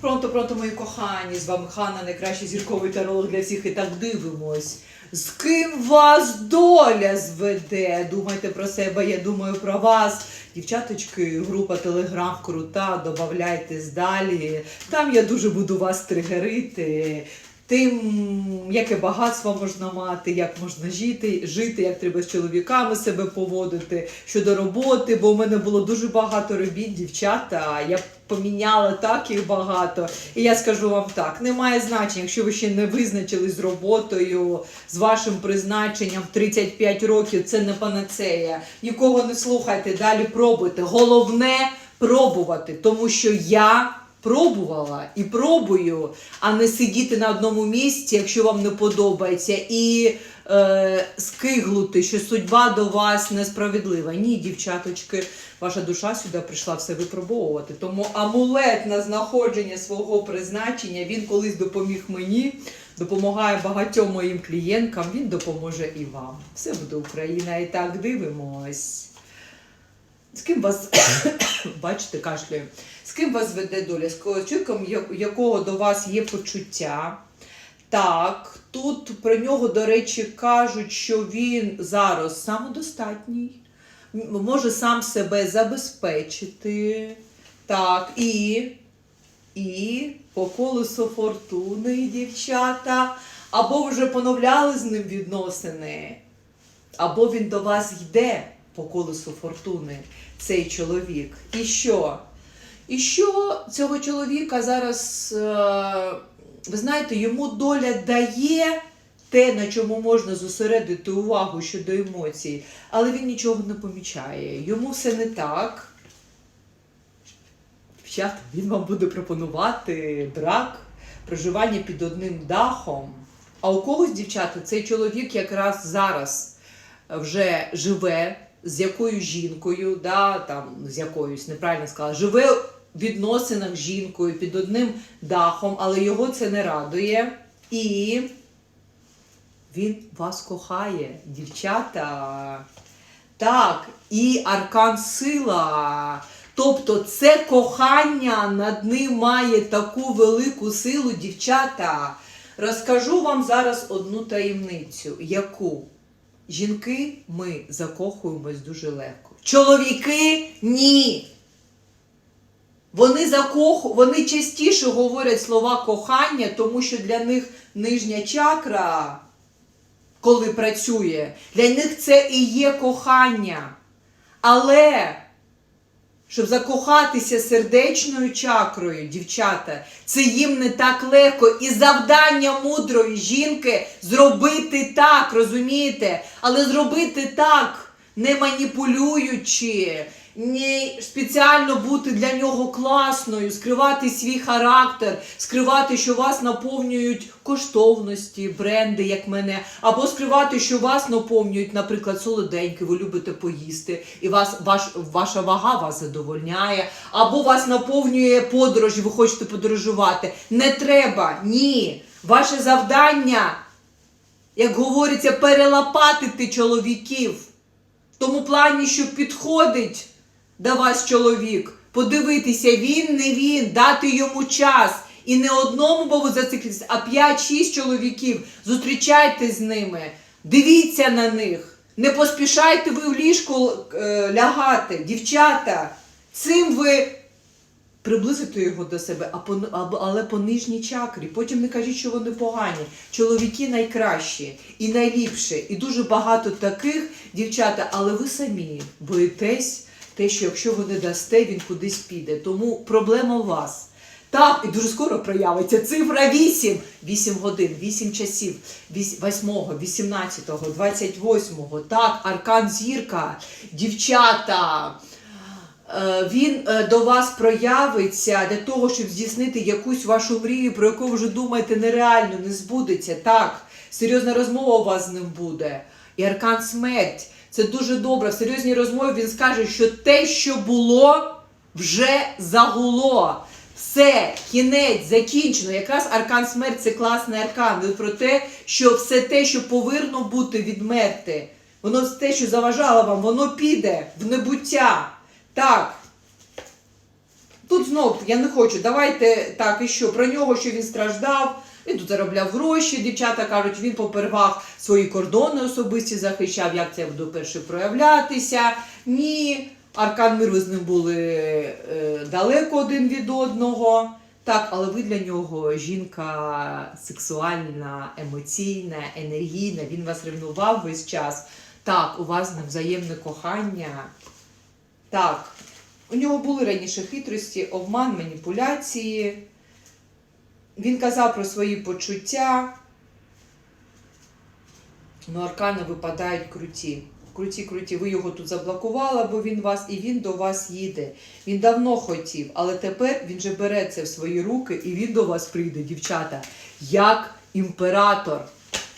Пронто, пронто, мої кохані, з вами Ханна, найкращий зірковий таролог для всіх і так дивимось. З ким вас доля зведе? Думайте про себе, я думаю про вас. Дівчаточки, група Телеграм крута, додавайтесь далі. Там я дуже буду вас тригерити. Тим, яке багатство можна мати, як можна жити, жити, як треба з чоловіками себе поводити щодо роботи, бо в мене було дуже багато робіт, дівчата. Я поміняла так їх багато. І я скажу вам так: немає значення, якщо ви ще не визначились з роботою, з вашим призначенням в 35 років, це не панацея. Нікого не слухайте, далі пробуйте. Головне пробувати, тому що я. Пробувала і пробую, а не сидіти на одному місці, якщо вам не подобається, і е, скиглути, що судьба до вас несправедлива. Ні, дівчаточки, ваша душа сюди прийшла все випробовувати. Тому амулет на знаходження свого призначення він колись допоміг мені, допомагає багатьом моїм клієнткам. Він допоможе і вам. Все буде Україна. І так дивимось. З ким вас бачите, кашлюю. Ким вас веде доля? З чоловіком, якого до вас є почуття. Так, тут про нього, до речі, кажуть, що він зараз самодостатній, може сам себе забезпечити. Так, і, і по колесу фортуни, дівчата, або вже поновляли з ним відносини, або він до вас йде по колесу фортуни, цей чоловік. І що? І що цього чоловіка зараз, е, ви знаєте, йому доля дає те, на чому можна зосередити увагу щодо емоцій, але він нічого не помічає. Йому все не так. Він вам буде пропонувати брак, проживання під одним дахом. А у когось, дівчата, цей чоловік якраз зараз вже живе з якоюсь жінкою, да, там, з якоюсь, неправильно сказала, живе відносинах з жінкою під одним дахом, але його це не радує. І він вас кохає, дівчата. Так, і аркан сила. Тобто це кохання над ним має таку велику силу, дівчата. Розкажу вам зараз одну таємницю, яку жінки ми закохуємось дуже легко. Чоловіки ні. Вони закоху, вони частіше говорять слова кохання, тому що для них нижня чакра, коли працює, для них це і є кохання. Але щоб закохатися сердечною чакрою, дівчата, це їм не так легко. І завдання мудрої жінки зробити так, розумієте? Але зробити так, не маніпулюючи, не спеціально бути для нього класною, скривати свій характер, скривати, що вас наповнюють коштовності, бренди, як мене, або скривати, що вас наповнюють, наприклад, солоденьки, ви любите поїсти, і вас, ваш, ваша вага вас задовольняє, або вас наповнює подорожі, ви хочете подорожувати. Не треба, ні. Ваше завдання, як говориться, перелопатити чоловіків. В тому плані, що підходить до вас чоловік, подивитися, він не він, дати йому час. І не одному, бо ви зациклитесь, а 5-6 чоловіків. Зустрічайтесь з ними, дивіться на них. Не поспішайте ви в ліжку е, лягати, дівчата. Цим ви приблизите його до себе, а по, але по нижній чакрі. Потім не кажіть, що вони погані. Чоловіки найкращі і найліпші. І дуже багато таких дівчата, але ви самі боїтесь те, що якщо ви не дасте, він кудись піде. Тому проблема у вас. Так, і дуже скоро проявиться цифра 8. 8 годин, 8 часів, 8, 18, 28. Так, аркан зірка, дівчата. Е, Він е, до вас проявиться для того, щоб здійснити якусь вашу мрію, про яку ви вже думаєте нереально, не збудеться. Так, серйозна розмова у вас з ним буде. І аркан смерть. Це дуже добре. В серйозній розмові він скаже, що те, що було, вже загуло. Все, кінець, закінчено. Якраз аркан смерть це класний аркан. Він про те, що все те, що повинно бути відмерти, воно те, що заважало вам, воно піде в небуття. Так. Тут знов я не хочу. Давайте так, і що про нього, що він страждав. Він тут заробляв гроші. Дівчата кажуть, він попервах свої кордони особисті захищав. Як це буде перше проявлятися? Ні. Аркан ви з ним були е, далеко один від одного. Так, але ви для нього жінка сексуальна, емоційна, енергійна. Він вас ревнував весь час. Так, у вас ним взаємне кохання. Так, у нього були раніше хитрості, обман, маніпуляції. Він казав про свої почуття. Ну, аркани випадають круті. Круті, круті. Ви його тут заблокували, бо він вас, і він до вас їде. Він давно хотів, але тепер він же бере це в свої руки і він до вас прийде, дівчата, як імператор,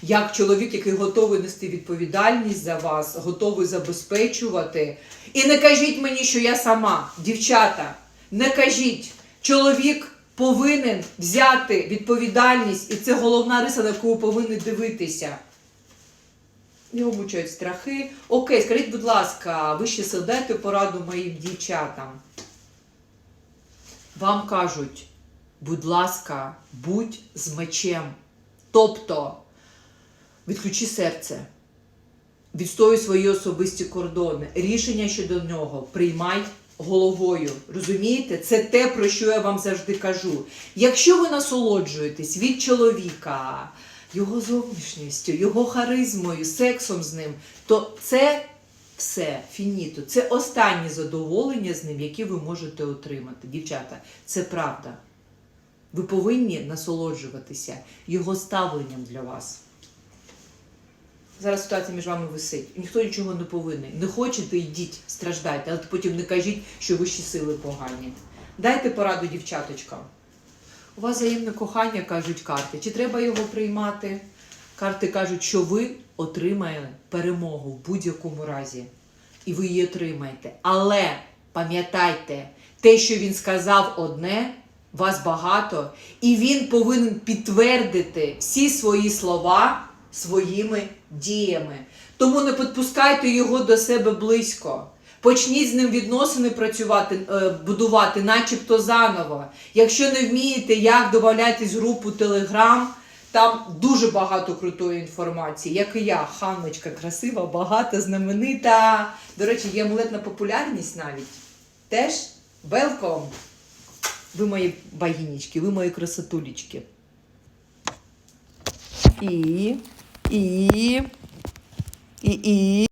як чоловік, який готовий нести відповідальність за вас, готовий забезпечувати. І не кажіть мені, що я сама, дівчата, не кажіть, чоловік повинен взяти відповідальність, і це головна риса, на яку ви повинні дивитися. Його мучають страхи. Окей, скажіть, будь ласка, ви ще сидите пораду моїм дівчатам. Вам кажуть, будь ласка, будь з мечем. Тобто, відключи серце, відстоюй свої особисті кордони. Рішення щодо нього приймай головою. Розумієте? Це те, про що я вам завжди кажу. Якщо ви насолоджуєтесь від чоловіка, його зовнішністю, його харизмою, сексом з ним, то це все фініто. Це останнє задоволення з ним, яке ви можете отримати. Дівчата, це правда. Ви повинні насолоджуватися його ставленням для вас. Зараз ситуація між вами висить. Ніхто нічого не повинен. Не хочете, йдіть, страждайте, але потім не кажіть, що вищі сили погані. Дайте пораду дівчаточкам. У вас взаємне кохання, кажуть карти. Чи треба його приймати? Карти кажуть, що ви отримаєте перемогу в будь-якому разі. І ви її отримаєте. Але пам'ятайте, те, що він сказав одне, вас багато, і він повинен підтвердити всі свої слова своїми діями. Тому не підпускайте його до себе близько. Почніть з ним відносини працювати, е, будувати, начебто заново. Якщо не вмієте, як додавайтесь групу Telegram, там дуже багато крутої інформації, як і я, Ханночка, красива, багата, знаменита. До речі, є амулетна популярність навіть. Теж welcome. Ви мої богинічки, ви мої красотулечки. І, і, і, і.